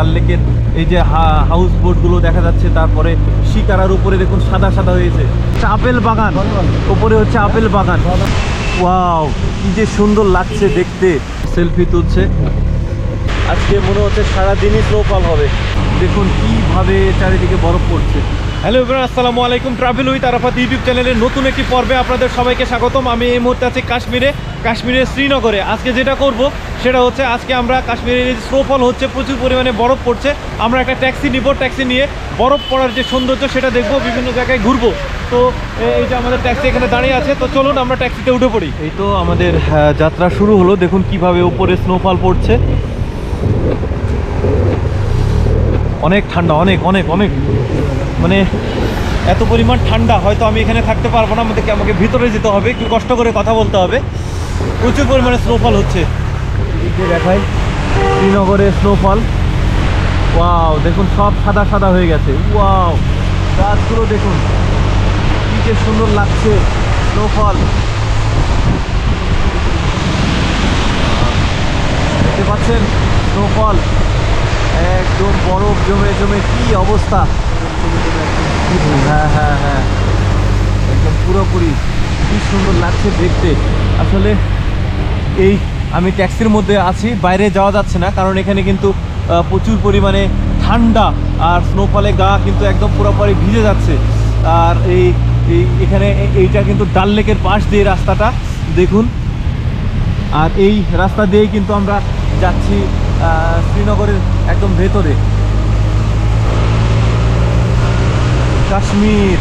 ডাল লেকের এই যে হাউস বোটগুলো দেখা যাচ্ছে, তারপরে শিকারার উপরে দেখুন সাদা সাদা হয়েছে। আপেল বাগান, উপরে হচ্ছে আপেল বাগান। ওয়াও, কি যে সুন্দর লাগছে দেখতে। সেলফি তুলছে। আজকে মনে হচ্ছে সারাদিনই স্নোফল হবে। দেখুন, কীভাবে চারিদিকে বরফ পড়ছে। হ্যালো এবার আসসালামু আলাইকুম। ট্রাভেল উইথ আরাফাত ইউটিউব চ্যানেলের নতুন একটি পর্বে আপনাদের সবাইকে স্বাগতম। আমি এই মুহূর্তে আছি কাশ্মীরে কাশ্মীরের শ্রীনগরে। আজকে যেটা করব সেটা হচ্ছে আজকে আমরা কাশ্মীরের স্নোফল হচ্ছে প্রচুর পরিমাণে বরফ পড়ছে। আমরা একটা ট্যাক্সি নিব ট্যাক্সি নিয়ে বরফ পড়ার যে সৌন্দর্য সেটা দেখব বিভিন্ন জায়গায় ঘুরবো। তো এই যে আমাদের ট্যাক্সি এখানে দাঁড়িয়ে আছে তো চলুন আমরা ট্যাক্সিতে উঠে পড়ি। এই তো আমাদের আহ, যাত্রা শুরু হলো। দেখুন কীভাবে উপরে স্নোফল পড়ছে। অনেক ঠান্ডা, অনেক অনেক অনেক। মানে এত পরিমাণ ঠান্ডা, হয়তো আমি এখানে থাকতে পারব না, আমাদেরকে, আমাকে ভিতরে যেতে হবে, একটু কষ্ট করে কথা বলতে হবে। প্রচুর পরিমাণে স্নোফল হচ্ছে। দেখাই, শ্রীনগরে স্নোফল ওয়াও, দেখুন, সব সাদা সাদা হয়ে গেছে। ওয়াও, গাছগুলো দেখুন, কি যে সুন্দর লাগছে স্নোফল দেখতে পাচ্ছেন স্নোফল একদম বরফ জমে জমে কি অবস্থা? হ্যাঁ হ্যাঁ হ্যাঁ। একদম পুরোপুরি কি সুন্দর লাগছে দেখতে। আসলে এই আমি ট্যাক্সির মধ্যে আছি, বাইরে যাওয়া যাচ্ছে না, কারণ এখানে কিন্তু প্রচুর পরিমাণে ঠান্ডা আর স্নোফলে গা কিন্তু একদম পুরোপুরি ভিজে যাচ্ছে। আর এই এখানে এইটা কিন্তু ডাল লেকের পাশ দিয়ে রাস্তাটা, দেখুন। আর এই রাস্তা দিয়েই কিন্তু আমরা যাচ্ছি শ্রীনগরের একদম ভেতরে। Kashmir.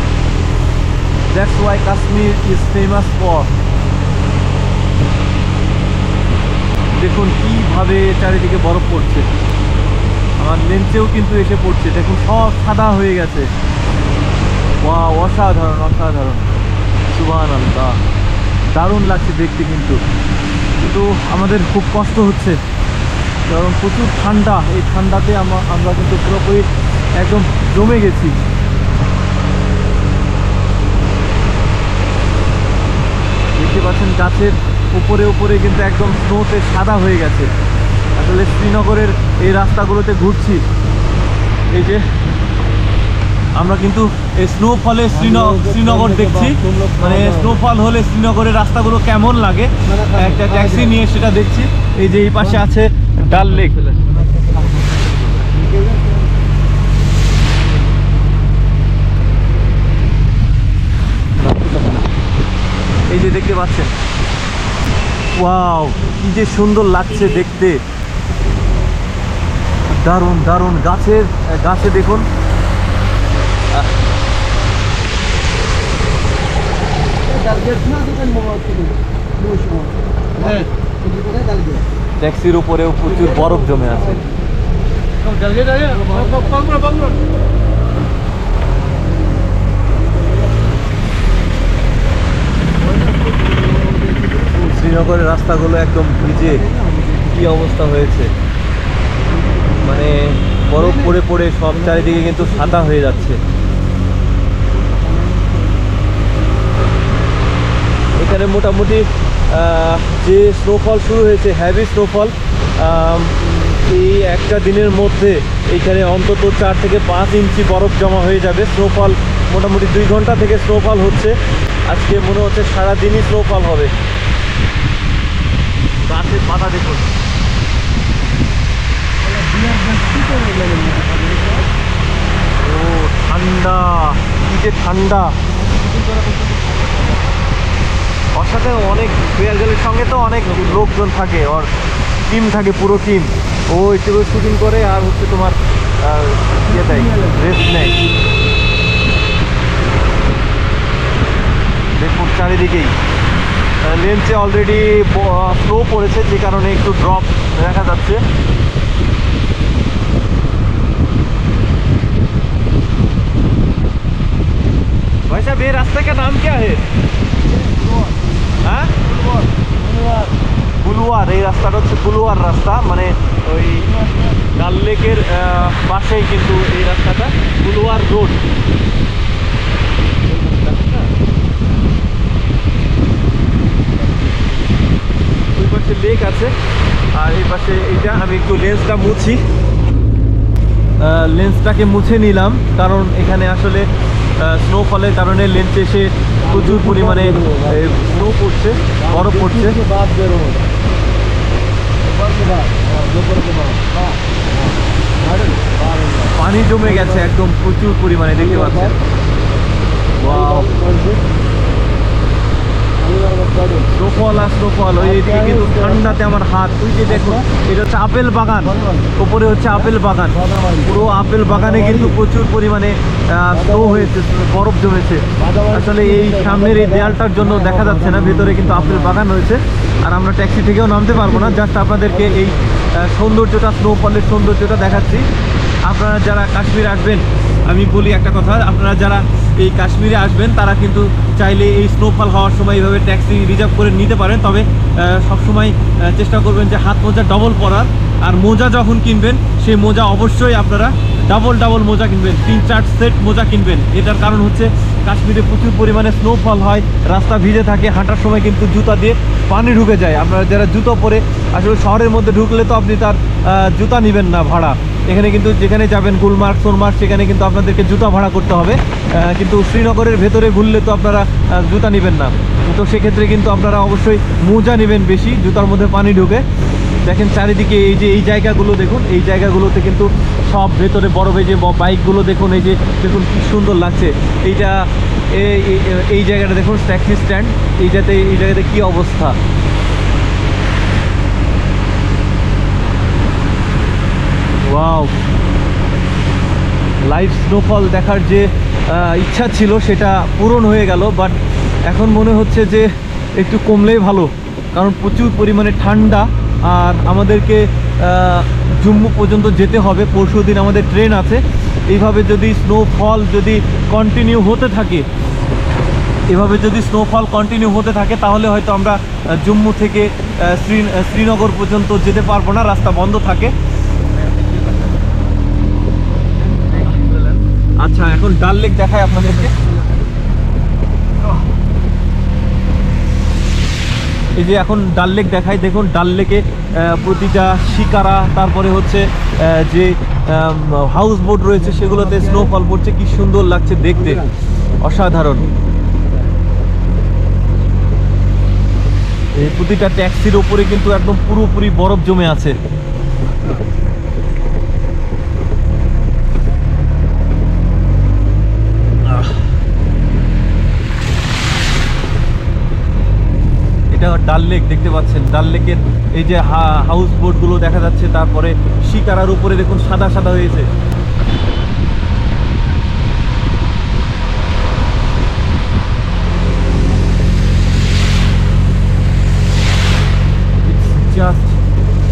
That's why Kashmir is famous for দেখুন কীভাবে চারিদিকে বরফ পড়ছে। আমার লেন্সেও কিন্তু এসে পড়ছে। দেখুন সব সাদা হয়ে গেছে। ওয়া অসাধারণ অসাধারণ। সুবান আল্লাহ দারুণ লাগছে দেখতে কিন্তু। কিন্তু আমাদের খুব কষ্ট হচ্ছে। কারণ প্রচুর ঠান্ডা। এই ঠান্ডাতে আমরা কিন্তু পুরোপুরি একদম জমে গেছি। দেখতে পাচ্ছেন গাছের উপরে উপরে কিন্তু একদম স্নোতে সাদা হয়ে গেছে। আসলে শ্রীনগরের এই রাস্তাগুলোতে ঘুরছি। এই যে আমরা কিন্তু এই স্নোফলে শ্রীনগর শ্রীনগর দেখছি। মানে স্নোফল হলে শ্রীনগরের রাস্তাগুলো কেমন লাগে? একটা ট্যাক্সি নিয়ে সেটা দেখছি। এই যে এই পাশে আছে ডাল লেক। এই যে দেখতে পাচ্ছেন। ওয়াও কি যে সুন্দর লাগছে দেখতে। দারুণ দারুণ। গাছের গাছে দেখুন। ট্যাক্সির উপরেও প্রচুর বরফ জমে আছে। শ্রীনগরের রাস্তাগুলো একদম ভিজে। কি অবস্থা হয়েছে? মানে বরফ পড়ে পড়ে সব চারিদিকে কিন্তু সাদা হয়ে যাচ্ছে। এখানে মোটামুটি যে স্নোফল শুরু হয়েছে হ্যাভি স্নোফল এই একটা দিনের মধ্যে এইখানে অন্তত চার থেকে পাঁচ ইঞ্চি বরফ জমা হয়ে যাবে। স্নোফল মোটামুটি দুই ঘণ্টা থেকে স্নোফল হচ্ছে। আজকে মনে হচ্ছে সারাদিনই স্নোফল হবে। গাছের পাতা দেখুন। ও, ঠান্ডা কি যে ঠান্ডা। ওর সাথে অনেক প্লেয়ারগুলির সঙ্গে তো অনেক লোকজন থাকে ওর টিম থাকে পুরো টিম ও একটু শুটিং করে আর হচ্ছে তোমার আহ, ইয়ে দেয় রেস্ট নেয় দেখুন চারিদিকেই লেন্সে অলরেডি স্লো পড়েছে যে কারণে একটু ড্রপ দেখা যাচ্ছে भाई साहब ये रास्ते का नाम क्या है হ্যাঁ? বুলুয়ার এই রাস্তাটা হচ্ছে বুলুয়ার রাস্তা মানে ওই ডাল লেকের পাশেই কিন্তু এই রাস্তাটা বুলুয়ার রোড। ওই পাশে লেক আছে আর এই পাশে এইটা আমি একটু লেন্সটা মুছি। লেন্সটাকে মুছে নিলাম কারণ এখানে আসলে স্নোফলের কারণে লেন্সে এসে প্রচুর পরিমাণে স্নো পড়ছে বরফ পড়ছে। পানি জমে গেছে একদম প্রচুর পরিমাণে দেখতে পাচ্ছেন। স্নোফল আর স্নোফল ওই এদিকে কিন্তু ঠান্ডাতে আমার হাত। ওই যে দেখো এটা হচ্ছে আপেল বাগান। উপরে হচ্ছে আপেল বাগান। পুরো আপেল বাগানে কিন্তু প্রচুর পরিমাণে স্নো হয়েছে বরফ জমেছে। আসলে এই সামনের এই দেয়ালটার জন্য দেখা যাচ্ছে না ভেতরে কিন্তু আপেল বাগান রয়েছে। আর আমরা ট্যাক্সি থেকেও নামতে পারব না জাস্ট আপনাদেরকে এই সৌন্দর্যটা স্নোফলের সৌন্দর্যটা দেখাচ্ছি। আপনারা যারা কাশ্মীর আসবেন আমি বলি একটা কথা, আপনারা যারা এই কাশ্মীরে আসবেন, তারা কিন্তু চাইলে এই স্নোফল হওয়ার সময় এইভাবে ট্যাক্সি রিজার্ভ করে নিতে পারেন। তবে সব সময় চেষ্টা করবেন যে হাত মোজা ডবল পরার। আর মোজা যখন কিনবেন, সেই মোজা অবশ্যই আপনারা ডাবল ডাবল মোজা কিনবেন। তিন, চার সেট মোজা কিনবেন। এটার কারণ হচ্ছে, কাশ্মীরে প্রচুর পরিমাণে স্নোফল হয়, রাস্তা ভিজে থাকে, হাঁটার সময় কিন্তু জুতা দিয়ে পানি ঢুকে যায়। আপনারা যারা জুতো পরে আসলে শহরের মধ্যে ঢুকলে তো আপনি তার জুতা নেবেন না ভাড়া। এখানে কিন্তু যেখানে যাবেন গুলমার্গ, সোনমার্গ, সেখানে কিন্তু আপনাদেরকে জুতা ভাড়া করতে হবে। কিন্তু শ্রীনগরের ভেতরে ঘুরলে তো আপনারা জুতা নেবেন না। তো সেক্ষেত্রে কিন্তু আপনারা অবশ্যই মোজা নেবেন বেশি, জুতার মধ্যে পানি ঢুকে। দেখেন চারিদিকে এই যে, এই জায়গাগুলো দেখুন, এই জায়গাগুলোতে কিন্তু সব ভেতরে বড় যে বাইকগুলো দেখুন, এই যে, দেখুন কি সুন্দর লাগছে। এইটা এই- জায়গাটা দেখুন, ট্যাক্সি স্ট্যান্ড। এইটাতে, এই জায়গাতে কি অবস্থা? ওয়াও লাইভ স্নোফল দেখার যে ইচ্ছা ছিল সেটা পূরণ হয়ে গেল বাট এখন মনে হচ্ছে যে একটু কমলেই ভালো, কারণ প্রচুর পরিমাণে ঠান্ডা, আর আমাদেরকে জম্মু পর্যন্ত যেতে হবে, পরশু দিন আমাদের ট্রেন আছে, এইভাবে যদি স্নোফল যদি কন্টিনিউ হতে থাকে, এভাবে যদি স্নোফল কন্টিনিউ হতে থাকে, তাহলে হয়তো আমরা জম্মু থেকে শ্রী শ্রীনগর পর্যন্ত যেতে পারব না, রাস্তা বন্ধ থাকে। আচ্ছা এখন ডাল লেক দেখায় আপনাদেরকে। এই যে এখন ডাল লেক দেখায় দেখুন ডাল লেকে প্রতিটা শিকারা, তারপরে হচ্ছে যে হাউস বোট রয়েছে, সেগুলোতে স্নোফল পড়ছে, কি সুন্দর লাগছে দেখতে। অসাধারণ। প্রতিটা ট্যাক্সির ওপরে কিন্তু একদম পুরোপুরি বরফ জমে আছে। ডাল লেক দেখতে পাচ্ছেন। ডাল লেকের এই যে হাউস বোটগুলো দেখা যাচ্ছে, তারপরে শিকারার উপরে দেখুন সাদা সাদা হয়েছে।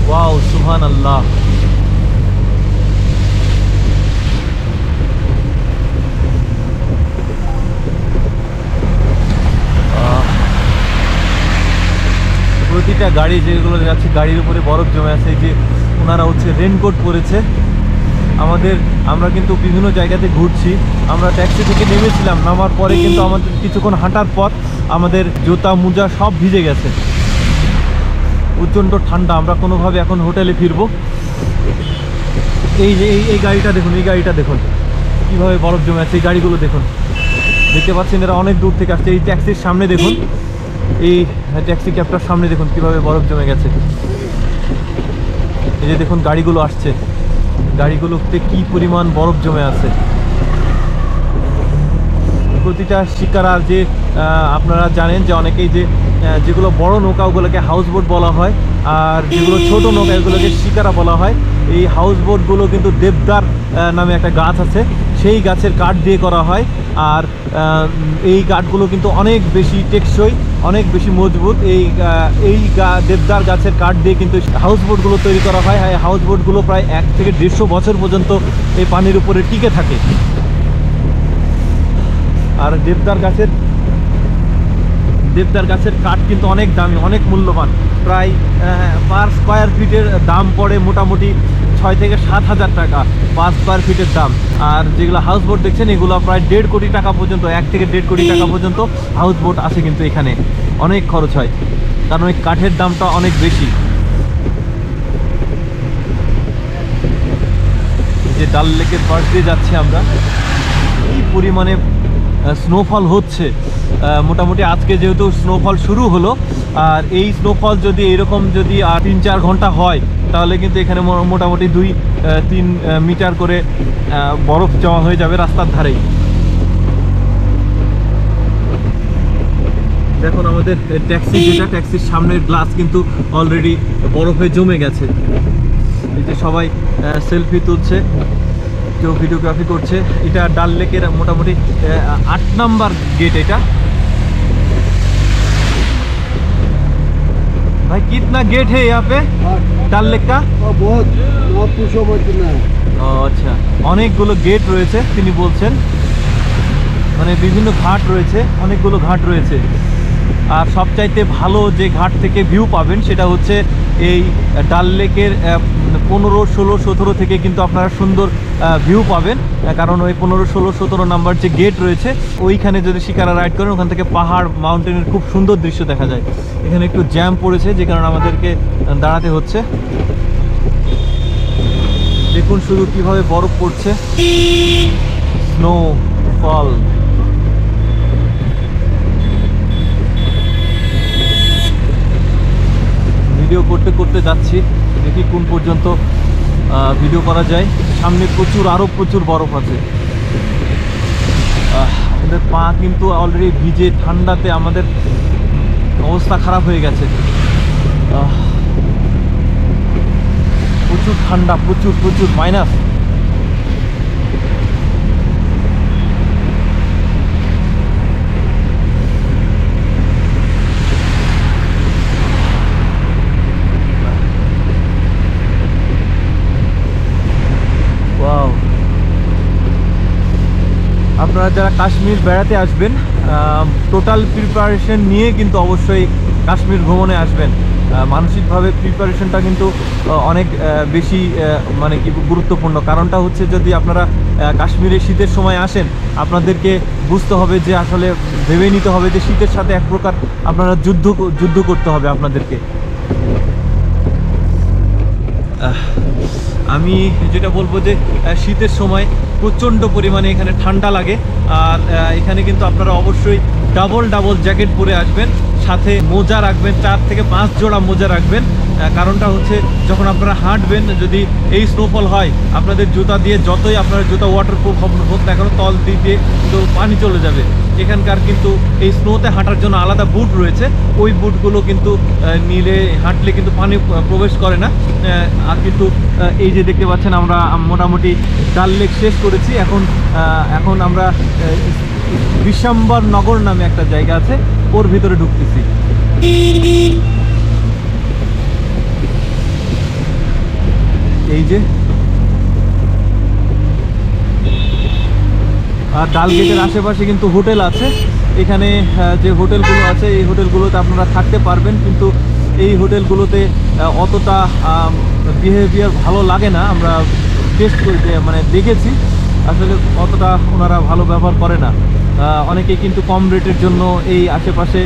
ওয়াও সুহান আল্লাহ প্রতিটা গাড়ি যেগুলো যাচ্ছে, গাড়ির উপরে বরফ জমে আছে যে ওনারা হচ্ছে রেনকোট পরেছে। আমাদের, আমরা কিন্তু বিভিন্ন জায়গাতে ঘুরছি। আমরা ট্যাক্সি থেকে নেমেছিলাম, নামার পরে কিন্তু আমাদের কিছুক্ষণ হাঁটার পর আমাদের জুতা, মোজা সব ভিজে গেছে। প্রচণ্ড ঠান্ডা, আমরা কোনোভাবে এখন হোটেলে ফিরবো। এই যে, এই গাড়িটা দেখুন, এই গাড়িটা দেখুন। কীভাবে বরফ জমে আছে, এই গাড়িগুলো দেখুন। দেখতে পাচ্ছেন এরা অনেক দূর থেকে আসছে। এই ট্যাক্সির সামনে দেখুন। এই ট্যাক্সি ক্যাবটার সামনে দেখুন কীভাবে বরফ জমে গেছে। এই যে দেখুন গাড়িগুলো আসছে। গাড়িগুলোতে কি পরিমাণ বরফ জমে আছে। প্রতিটা শিকারার যে আপনারা জানেন যে অনেকেই যে যেগুলো বড় নৌকা ওগুলোকে হাউস বোট বলা হয়, আর যেগুলো ছোট নৌকা এগুলোকে শিকারা বলা হয় এই হাউস বোটগুলো কিন্তু দেবদার নামে একটা গাছ আছে। সেই গাছের কাঠ দিয়ে করা হয়। আর এই কাঠগুলো কিন্তু অনেক বেশি টেকসই, অনেক বেশি মজবুত। এই এই দেবদার গাছের কাঠ দিয়ে কিন্তু হাউস বোটগুলো তৈরি করা হয়। এই হাউস বোটগুলো প্রায় এক থেকে দেড়শো বছর পর্যন্ত এই পানির উপরে টিকে থাকে। আর দেবদার গাছের দেবদার গাছের কাঠ কিন্তু অনেক দামি, অনেক মূল্যবান। প্রায় পার স্কোয়ার ফিটের দাম পড়ে মোটামুটি ছয় থেকে সাত হাজার টাকা পার স্কোয়ার ফিটের দাম। আর যেগুলো হাউস বোট দেখছেন, এগুলো প্রায় দেড় কোটি টাকা পর্যন্ত, এক থেকে দেড় কোটি টাকা পর্যন্ত হাউস বোট আছে কিন্তু এখানে। অনেক খরচ হয়, কারণ ওই কাঠের দামটা অনেক বেশি। যে ডাল লেকের পাশ দিয়ে যাচ্ছি আমরা এই পরিমাণে স্নোফল হচ্ছে। মোটামুটি আজকে যেহেতু স্নোফল শুরু হলো, আর এই স্নোফল যদি এরকম যদি তিন চার ঘণ্টা হয়, তাহলে কিন্তু এখানে মোটামুটি দুই তিন মিটার করে বরফ জমা হয়ে যাবে রাস্তার ধারেই। দেখুন আমাদের ট্যাক্সি, যেটা ট্যাক্সির সামনের গ্লাস কিন্তু অলরেডি বরফে জমে গেছে। এই যে সবাই সেলফি তুলছে। কেউ ভিডিওগ্রাফি করছে এটা ডাল লেকের মোটামুটি আহ, আট নাম্বার গেট এটা भाई कितना गेट है यहाँ पे हाँ, ডাল লেক का और बहुत आप पूछो मत ना ও আচ্ছা অনেকগুলো গেট রয়েছে তিনি বলছেন মানে বিভিন্ন ঘাট রয়েছে অনেকগুলো ঘাট রয়েছে আর সবচাইতে ভালো যে ঘাট থেকে ভিউ পাবেন সেটা হচ্ছে এই ডাল লেকের পনেরো, ষোলো, সতেরো থেকে কিন্তু আপনারা সুন্দর ভিউ পাবেন। কারণ ওই পনেরো, ষোলো, সতেরো নাম্বার যে গেট রয়েছে, ওইখানে যদি শিকারা রাইড করেন, ওখান থেকে পাহাড় মাউন্টেনের খুব সুন্দর দৃশ্য দেখা যায়। এখানে একটু জ্যাম পড়েছে, যে কারণে আমাদেরকে দাঁড়াতে হচ্ছে। দেখুন শুধু কীভাবে বরফ পড়ছে। স্নো ফল ভিডিও করতে করতে যাচ্ছি। দেখি কোন পর্যন্ত ভিডিও করা যায়। সামনে প্রচুর আরও প্রচুর বরফ আছে। আমাদের পা কিন্তু অলরেডি ভিজে ঠান্ডাতে আমাদের অবস্থা খারাপ হয়ে গেছে। প্রচুর ঠান্ডা, প্রচুর প্রচুর মাইনাস ওয়াও আপনারা যারা কাশ্মীর বেড়াতে আসবেন টোটাল প্রিপারেশন নিয়ে কিন্তু অবশ্যই কাশ্মীর ভ্রমণে আসবেন। মানসিকভাবে প্রিপারেশনটা কিন্তু অনেক বেশি মানে কি গুরুত্বপূর্ণ। কারণটা হচ্ছে যদি আপনারা কাশ্মীরে শীতের সময় আসেন, আপনাদেরকে বুঝতে হবে যে আসলে ভেবে নিতে হবে যে শীতের সাথে এক প্রকার আপনারা যুদ্ধ যুদ্ধ করতে হবে আপনাদেরকে। আমি যেটা বলব যে শীতের সময় প্রচণ্ড পরিমাণে এখানে ঠান্ডা লাগে। আর এখানে কিন্তু আপনারা অবশ্যই ডাবল ডাবল জ্যাকেট পরে আসবেন, সাথে মোজা রাখবেন, চার থেকে পাঁচ জোড়া মোজা রাখবেন। কারণটা হচ্ছে যখন আপনারা হাঁটবেন, যদি এই স্নোফল হয়, আপনাদের জুতা দিয়ে যতই আপনার জুতা ওয়াটারপ্রুফ হোক না কেন, তল দিয়ে কিন্তু পানি চলে যাবে। এখানকার কিন্তু এই স্নোতে হাঁটার জন্য আলাদা বুট রয়েছে। ওই বুটগুলো কিন্তু নিলে, হাঁটলে কিন্তু পানি প্রবেশ করে না। আর কিন্তু এই যে দেখতে পাচ্ছেন আমরা, মোটামুটি ডাল লেক শেষ করেছি। এখন এখন আমরা বিশ্বম্বর নগর নামে একটা জায়গা আছে, ওর ভিতরে ঢুকতেছি। এই যে। আর ডাল গেটের আশেপাশে কিন্তু হোটেল আছে। এখানে যে হোটেলগুলো আছে, এই হোটেলগুলোতে আপনারা থাকতে পারবেন, কিন্তু এই হোটেলগুলোতে অতটা বিহেভিয়ার ভালো লাগে না। আমরা টেস্ট করে মানে দেখেছি। আসলে অতটা ওনারা ভালো ব্যবহার করে না। আহ, অনেকেই কিন্তু কম রেটের জন্য এই আশেপাশে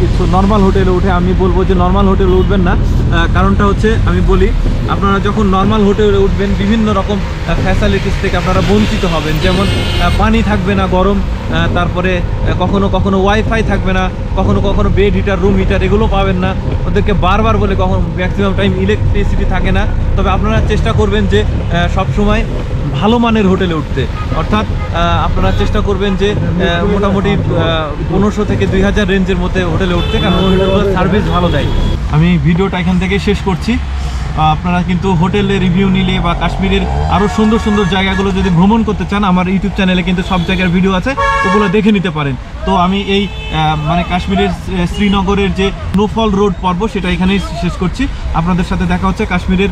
কিছু নর্মাল হোটেলে উঠে আমি বলব যে নর্মাল হোটেলে উঠবেন না। কারণটা হচ্ছে আমি বলি আপনারা যখন নর্মাল হোটেলে উঠবেন বিভিন্ন রকম ফ্যাসিলিটিস থেকে আপনারা বঞ্চিত হবেন। যেমন পানি থাকবে না গরম তারপরে কখনো কখনো ওয়াইফাই থাকবে না। কখনো কখনো বেড হিটার রুম হিটার এগুলো পাবেন না। ওদেরকে বারবার বলে কখনো ম্যাক্সিমাম টাইম ইলেকট্রিসিটি থাকে না। তবে আপনারা চেষ্টা করবেন যে সব সময় ভালো মানের হোটেলে উঠতে। অর্থাৎ আপনারা চেষ্টা করবেন যে মোটামুটি পনেরোশো থেকে দুই হাজার রেঞ্জের মধ্যে হোটেলে উঠতে, কারণ সার্ভিস ভালো দেয়। আমি ভিডিওটা এখান থেকে শেষ করছি। আপনারা কিন্তু হোটেলে রিভিউ নিলে বা কাশ্মীরের আরও সুন্দর সুন্দর জায়গাগুলো যদি ভ্রমণ করতে চান, আমার ইউটিউব চ্যানেলে কিন্তু সব জায়গার ভিডিও আছে, ওগুলো দেখে নিতে পারেন। তো আমি এই মানে কাশ্মীরের শ্রীনগরের যে নোফল রোড পর্ব, সেটা এখানেই শেষ করছি। আপনাদের সাথে দেখা হচ্ছে কাশ্মীরের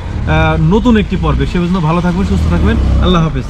নতুন একটি পর্বে। সে ভালো থাকবেন, সুস্থ থাকবেন। আল্লাহ হাফেজ।